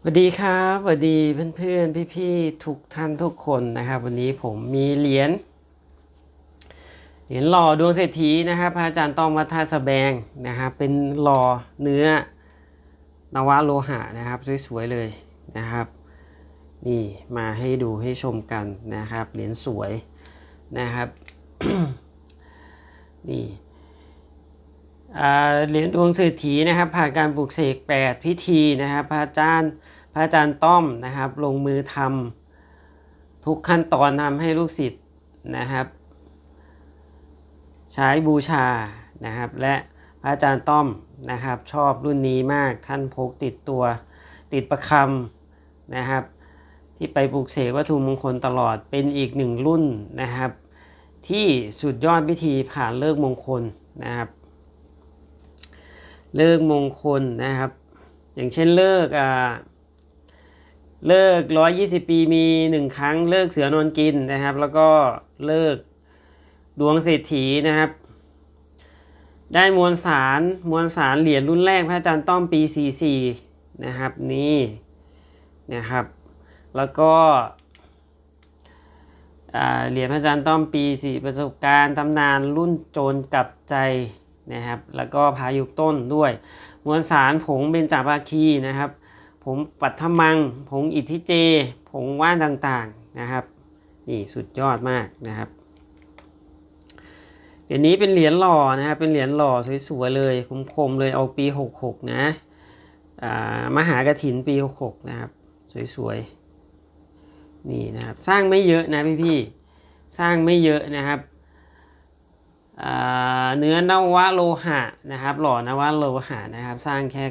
สวัสดีครับสวัสดีเพื่อนๆ พี่ๆ ทุกท่านทุกคนนะครับ วันนี้ผมมีเหรียญเหรียญหล่อดวงเศรษฐีนะครับพระอาจารย์ต้องวัดท่าสแบงนะครับเป็นหล่อเนื้อนวะโลหะนะครับ สวยๆเลยนะครับ นี่มาให้ดูให้ชมกันนะครับ เหรียญสวยนะครับนี่ เหรียญดวงเศรษฐีนะครับผ่านการปลูกเสก8 พิธีนะครับพระอาจารย์พระอาจารย์ต้อมนะครับลงมือทำทุกขั้นตอนทำให้ลูกศิษย์นะครับ ใช้บูชานะครับและพระอาจารย์ต้อมนะครับชอบรุ่นนี้มากท่านพกติดตัวติดประคำนะครับ ที่ไปปลูกเสกวัตถุมงคลตลอดเป็นอีกหนึ่งรุ่นนะครับ ที่สุดยอดพิธีผ่านเลิกมงคลนะครับ เลิกมงคลนะครับ อย่างเช่นเลิกอ่าเลิก120ปีมีหนึ่งครั้งเลิกเสือนอนกินนะครับ แล้วก็เลิกดวงเศรษฐีนะครับ ได้มวลสารมวลสารเหรียญรุ่นแรกพระอาจารย์ต้อมปี 44 นะครับนี่นะครับ แล้วก็เหรียญพระอาจารย์ต้อมปี 4 ประสบการณ์ตำนานรุ่นโจรกลับใจ นะครับแล้วก็พายุต้นด้วยมวลสารผงเบญจภาคีนะครับผงปัทมัง ผงอิทธิเจ ผงว่านต่างๆนะครับนี่สุดยอดมากนะครับเหรียญนี้เป็นเหรียญหล่อนะครับเป็นเหรียญหล่อสวยๆเลยคมๆเลยเอาปี 66 นะมหากระถินปี 66 นะครับ สวยๆนี่นะครับสร้างไม่เยอะนะพี่ๆสร้างไม่เยอะนะครับอ่า เนื้อนวะโลหะนะครับ หล่อนวะโลหะนะครับ สร้างแค่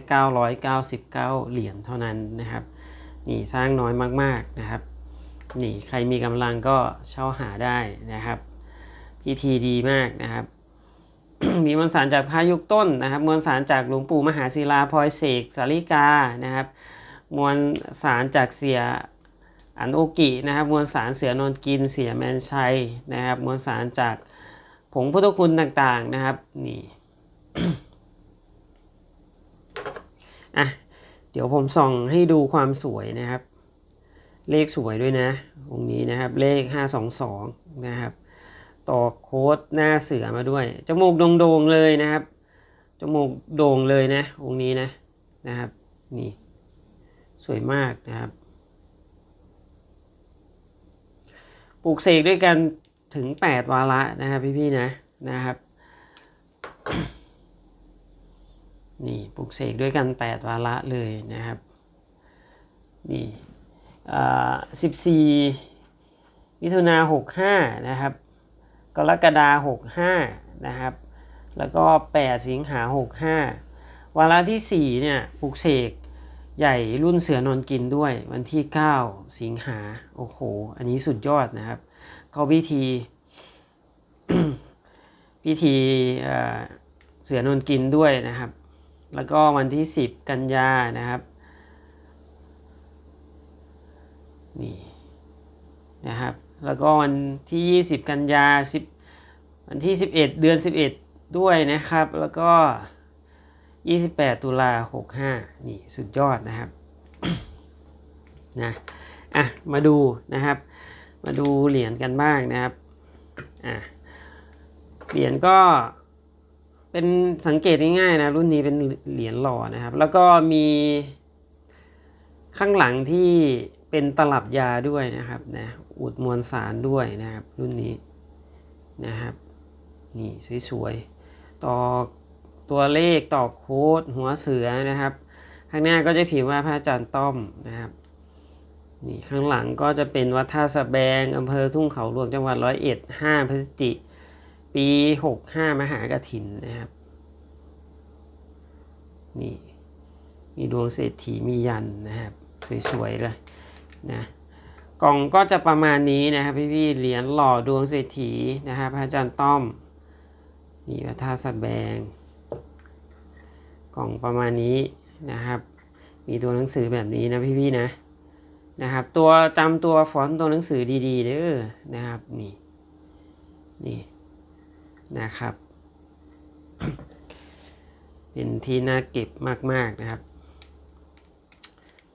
999 เหรียญเท่านั้นนะครับ นี่สร้างน้อยมากๆนะครับ นี่ใครมีกำลังก็เช่าหาได้นะครับพิธีดีมากนะครับ มีมวลสารจากพายุต้นนะครับ มวลสารจากหลวงปู่มหาศิลาพลอยเสกสาริกานะครับ มวลสารจากเสียอันโอกินะครับ มวลสารเสือนอนกินเสียแมนชัยนะครับ มวลสารจาก ผงพุทธคุณต่างๆนะครับนี่อะเดี๋ยวผมส่องให้ดูความสวยนะครับ เลขสวยด้วยนะองค์นี้นะครับ เลข 522 นะครับต่อโค้ดหน้าเสือมาด้วย จมูกโด่งๆเลยนะครับ จมูกโด่งเลยนะองค์นี้นะนะครับนี่สวยมากนะครับ ปลูกเสกด้วยกัน ถึง 8 วาระนะครับพี่ๆนะนะครับ นี่ปลูกเสกด้วยกัน 8 วาระเลยนะครับ นี่สิบสี่มิถุนาหกห้านะครับกรกฎาหกห้านะครับ แล้วก็ 8 สิงหาหกห้าวาระที่ 4 เนี่ยปลูกเสก ใหญ่รุ่นเสือนอนกินด้วย วันที่ 9 สิงหาโอ้โห อันนี้สุดยอดนะครับ เขาพิธี พิธีเอ่อเสือนอนกินด้วยนะครับ แล้วก็วันที่ 10 กันยานะครับนี่นะครับ แล้วก็วันที่ 20 กันยา10วันที่ 11 เดือน 11 ด้วยนะครับ แล้วก็ 28 ตุลา 65 นี่สุดยอดนะครับนะอะมาดูนะครับ มาดูเหรียญกันบ้างนะครับอะเหรียญก็เป็นสังเกตง่ายๆนะรุ่นนี้เป็นเหรียญหล่อนะครับ แล้วก็มีข้างหลังที่เป็นตลับยาด้วยนะครับนะอุดมวลสารด้วยนะครับ รุ่นนี้นะครับ นี่สวยๆ ต่อ ตัวเลขต่อโค้ดหัวเสือนะครับ ข้างหน้าก็จะพิมพ์ว่าพระอาจารย์ต้อมนะครับนี่ข้างหลังก็จะเป็นวัดท่าสะแบงอำเภอทุ่งเขาหลวงจังหวัดร้อยเอ็ดห้าพฤศจิ ปีหกห้ามหากถินนะครับนี่มีดวงเศรษฐีมียันนะครับ สวยๆเลยนะกล่องก็จะประมาณนี้นะครับพี่ๆเหรียญหล่อดวงเศรษฐีนะครับพระอาจารย์ต้อมนี่วัดท่าสะแบง กล่องประมาณนี้นะครับ มีตัวหนังสือแบบนี้นะพี่ๆนะนะครับ ตัวจำตัวฟอนต์ตัวหนังสือดีๆเด้อนะครับนี่นี่นะครับ เป็นที่น่าเก็บมากๆนะครับ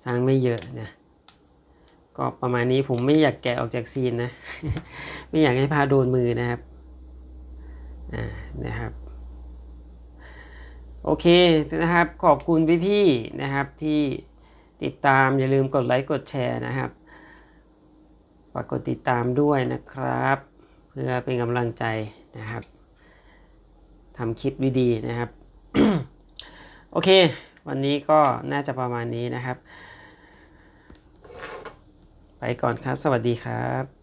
สร้างไม่เยอะนะก็ประมาณนี้ผมไม่อยากแกะออกจากซีนนะ ไม่อยากให้พาโดนมือนะครับ อ่า นะครับ โอเคนะครับ ขอบคุณพี่ๆนะครับที่ติดตามอย่าลืมกดไลค์กดแชร์นะครับฝากกดติดตามด้วยนะครับ เพื่อเป็นกำลังใจนะครับทำคลิปดีๆนะครับ โอเค วันนี้ก็น่าจะประมาณนี้นะครับ ไปก่อนครับ สวัสดีครับ